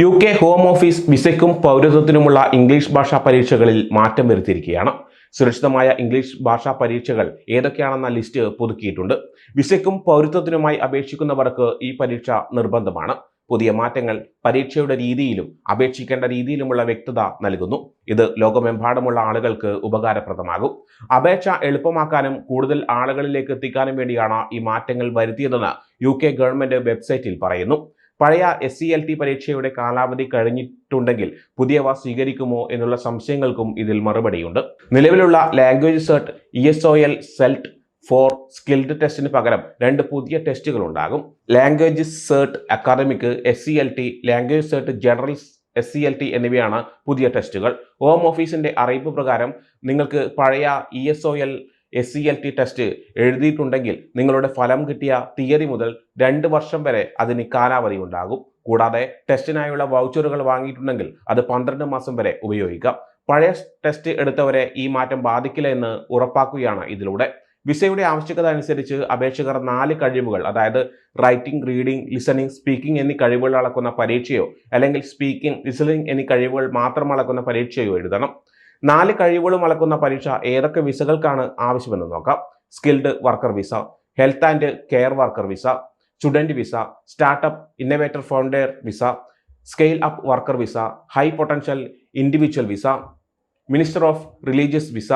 U K home office വിസയ്ക്കും പൗരത്വത്തിനുമുള്ള English ഭാഷാ പരീക്ഷകളിൽ മാറ്റം വരുത്തിയിരിക്കുകയാണ്. സുരക്ഷിതമായ ഇംഗ്ലീഷ് ഭാഷാ പരീക്ഷകൾ ഏതൊക്കെയാണെന്ന ലിസ്റ്റ് പുതുക്കിയിട്ടുണ്ട്. വിസയ്ക്കും പൗരത്വത്തിനുമായി അപേക്ഷിക്കുന്നവർക്ക് ഈ പരീക്ഷ നിർബന്ധമാണ്. പുതിയ മാറ്റങ്ങൾ പരീക്ഷയുടെ രീതിയിലും അപേക്ഷിക്കേണ്ട രീതിയിലുമുള്ള വ്യക്തത നൽകുന്നു. ഇത് ലോകമെമ്പാടുമുള്ള ആളുകൾക്ക് ഉപകാരപ്രദമാകും. അപേക്ഷ എളുപ്പമാക്കാനും കൂടുതൽ ആളുകളിലേക്ക് എത്തിക്കാനും വേണ്ടിയാണ് ഈ മാറ്റങ്ങൾ വരുത്തിയതെന്ന് യു കെ ഗവൺമെന്റ് വെബ്സൈറ്റിൽ പറയുന്നു. പഴയ എസ് സി എൽ ടി പരീക്ഷയുടെ കാലാവധി കഴിഞ്ഞിട്ടുണ്ടെങ്കിൽ പുതിയവ സ്വീകരിക്കുമോ എന്നുള്ള സംശയങ്ങൾക്കും ഇതിൽ മറുപടിയുണ്ട്. നിലവിലുള്ള language cert E S O L SELT for skilled ടെസ്റ്റിന് പകരം രണ്ട് പുതിയ ടെസ്റ്റുകൾ ഉണ്ടാകും. Language cert academic S C L T language cert general S C L T എന്നിവയാണ് പുതിയ ടെസ്റ്റുകൾ ഹോം ഓഫീസിന്റെ അറിയിപ്പ് പ്രകാരം നിങ്ങൾക്ക് പഴയ E S O L S C L T test എഴുതിയിട്ടുണ്ടെങ്കിൽ നിങ്ങളുടെ ഫലം കിട്ടിയ തീയതി മുതൽ രണ്ട് വർഷം വരെ അതിന് കാലാവധി ഉണ്ടാകും. കൂടാതെ ടെസ്റ്റിനായുള്ള വൗച്ചറുകൾ വാങ്ങിയിട്ടുണ്ടെങ്കിൽ അത് പന്ത്രണ്ട് മാസം വരെ ഉപയോഗിക്കാം. പഴയ ടെസ്റ്റ് എടുത്തവരെ ഈ മാറ്റം ബാധിക്കില്ല എന്ന് ഉറപ്പാക്കുകയാണ് ഇതിലൂടെ. വിസയുടെ ആവശ്യകത അനുസരിച്ച് അപേക്ഷകർ നാല് കഴിവുകൾ അതായത് റൈറ്റിംഗ് റീഡിംഗ് ലിസണിംഗ് സ്പീക്കിംഗ് എന്നീ കഴിവുകൾ അളക്കുന്ന പരീക്ഷയോ അല്ലെങ്കിൽ സ്പീക്കിംഗ് ലിസണിംഗ് എന്നീ കഴിവുകൾ മാത്രം അളക്കുന്ന പരീക്ഷയോ എഴുതണം. നാല് കഴിവുകളും അളക്കുന്ന പരീക്ഷ ഏതൊക്കെ വിസകൾക്കാണ് ആവശ്യമെന്ന് നോക്കാം. Skilled worker visa health and care worker visa student visa startup innovator founder visa scale up worker visa high potential individual visa minister of religious visa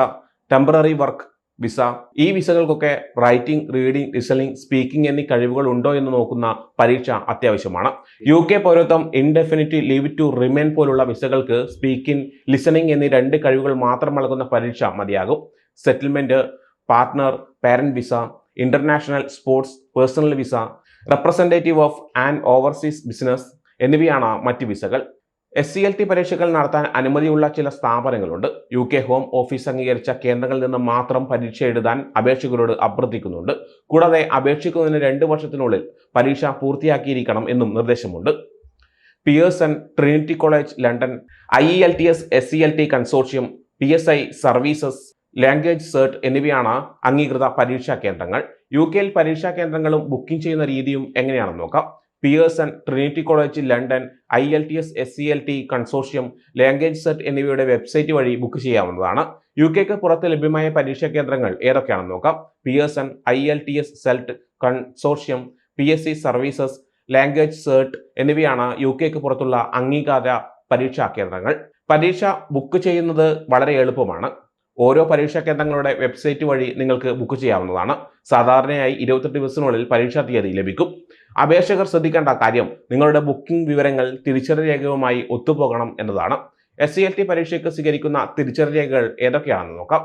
temporary work visa. ഈ വിസകൾക്കൊക്കെ റൈറ്റിംഗ് റീഡിംഗ് ലിസണിംഗ് സ്പീക്കിംഗ് എന്നീ കഴിവുകൾ ഉണ്ടോ എന്ന് നോക്കുന്ന പരീക്ഷ അത്യാവശ്യമാണ്. U K പൗരത്വം ഇൻഡെഫിനിറ്റ് ലീവ് ടു റിമെയിൻ പോലുള്ള വിസകൾക്ക് സ്പീക്കിംഗ് ലിസണിംഗ് എന്നീ രണ്ട് കഴിവുകൾ മാത്രം നൽകുന്ന പരീക്ഷ മതിയാകും. Settlement partner parent visa international sports personal visa representative of and overseas business എന്നിവയാണ് മറ്റ് വിസകൾ. എസ് സി എൽ ടി പരീക്ഷകൾ നടത്താൻ അനുമതിയുള്ള ചില സ്ഥാപനങ്ങളുണ്ട്. യു കെ ഹോം ഓഫീസ് അംഗീകരിച്ച കേന്ദ്രങ്ങളിൽ നിന്ന് മാത്രം പരീക്ഷ എഴുതാൻ അപേക്ഷകരോട് അഭ്യർത്ഥിക്കുന്നുണ്ട്. കൂടാതെ അപേക്ഷിക്കുന്നതിന് രണ്ട് വർഷത്തിനുള്ളിൽ പരീക്ഷ പൂർത്തിയാക്കിയിരിക്കണം എന്നും നിർദ്ദേശമുണ്ട്. Pearson Trinity College London I E L T S S C L T consortium P S I services language cert എന്നിവയാണ് അംഗീകൃത പരീക്ഷാ കേന്ദ്രങ്ങൾ. യു കെയിൽ പരീക്ഷാ കേന്ദ്രങ്ങളും ബുക്കിംഗ് ചെയ്യുന്ന രീതിയും എങ്ങനെയാണെന്ന് നോക്കാം. Pearson Trinity College London I L T S S C L T consortium language cert എന്നിവയുടെ വെബ്സൈറ്റ് വഴി ബുക്ക് ചെയ്യാവുന്നതാണ്. യു കെക്ക് പുറത്ത് ലഭ്യമായ പരീക്ഷാ കേന്ദ്രങ്ങൾ ഏതൊക്കെയാണെന്ന് നോക്കാം. Pearson I L T S SELT consortium P S C services language cert എന്നിവയാണ് യു കെക്ക് പുറത്തുള്ള അംഗീകാര പരീക്ഷാ കേന്ദ്രങ്ങൾ. പരീക്ഷ ബുക്ക് ചെയ്യുന്നത് വളരെ എളുപ്പമാണ്. ഓരോ പരീക്ഷാ കേന്ദ്രങ്ങളുടെ വെബ്സൈറ്റ് വഴി നിങ്ങൾക്ക് ബുക്ക് ചെയ്യാവുന്നതാണ്. സാധാരണയായി ഇരുപത്തെട്ട് ദിവസത്തിനുള്ളിൽ പരീക്ഷാ തീയതി ലഭിക്കും. അപേക്ഷകർ ശ്രദ്ധിക്കേണ്ട കാര്യം നിങ്ങളുടെ ബുക്കിംഗ് വിവരങ്ങൾ തിരിച്ചറി രേഖയുമായി ഒത്തുപോകണം എന്നതാണ്. എസ് സി എൽ ടി പരീക്ഷയ്ക്ക് സ്വീകരിക്കുന്ന തിരിച്ചറി രേഖകൾ ഏതൊക്കെയാണെന്ന് നോക്കാം.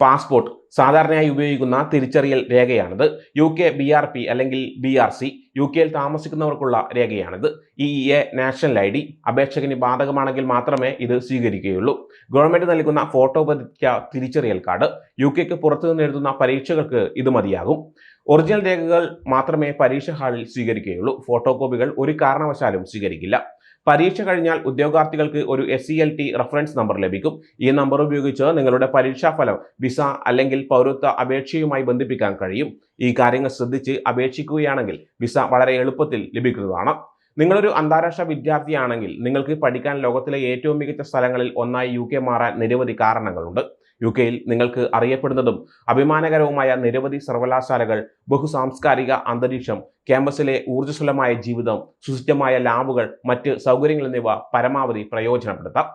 പാസ്പോർട്ട് സാധാരണയായി ഉപയോഗിക്കുന്ന തിരിച്ചറിയൽ രേഖയാണിത്. U K B R P അല്ലെങ്കിൽ ബി ആർ സി യു കെയിൽ താമസിക്കുന്നവർക്കുള്ള രേഖയാണിത്. E A national I D അപേക്ഷകന് ബാധകമാണെങ്കിൽ മാത്രമേ ഇത് സ്വീകരിക്കുകയുള്ളൂ. ഗവൺമെന്റ് നൽകുന്ന ഫോട്ടോ പതിച്ച തിരിച്ചറിയൽ കാർഡ് യു കെക്ക് പുറത്തു നിന്ന് എഴുതുന്ന പരീക്ഷകൾക്ക് ഇത് മതിയാകും. ഒറിജിനൽ രേഖകൾ മാത്രമേ പരീക്ഷ ഹാളിൽ സ്വീകരിക്കുകയുള്ളൂ. ഫോട്ടോ കോപ്പികൾ ഒരു കാരണവശാലും സ്വീകരിക്കില്ല. പരീക്ഷ കഴിഞ്ഞാൽ ഉദ്യോഗാർത്ഥികൾക്ക് ഒരു S C L T reference number ലഭിക്കും. ഈ നമ്പർ ഉപയോഗിച്ച് നിങ്ങളുടെ പരീക്ഷാഫലം വിസ അല്ലെങ്കിൽ പൗരത്വ അപേക്ഷയുമായി ബന്ധിപ്പിക്കാൻ കഴിയും. ഈ കാര്യങ്ങൾ ശ്രദ്ധിച്ച് അപേക്ഷിക്കുകയാണെങ്കിൽ വിസ വളരെ എളുപ്പത്തിൽ ലഭിക്കുന്നതാണ്. നിങ്ങളൊരു അന്താരാഷ്ട്ര വിദ്യാർത്ഥിയാണെങ്കിൽ നിങ്ങൾക്ക് പഠിക്കാൻ ലോകത്തിലെ ഏറ്റവും മികച്ച സ്ഥലങ്ങളിൽ ഒന്നായി യു കെ മാറാൻ നിരവധി കാരണങ്ങളുണ്ട്. യു കെയിൽ നിങ്ങൾക്ക് അറിയപ്പെടുന്നതും അഭിമാനകരവുമായ നിരവധി സർവകലാശാലകൾ ബഹുസാംസ്കാരിക അന്തരീക്ഷം ക്യാമ്പസിലെ ഊർജസ്വലമായ ജീവിതം സുസജ്ജമായ ലാബുകൾ മറ്റ് സൗകര്യങ്ങൾ എന്നിവ പരമാവധി പ്രയോജനപ്പെടുത്താം.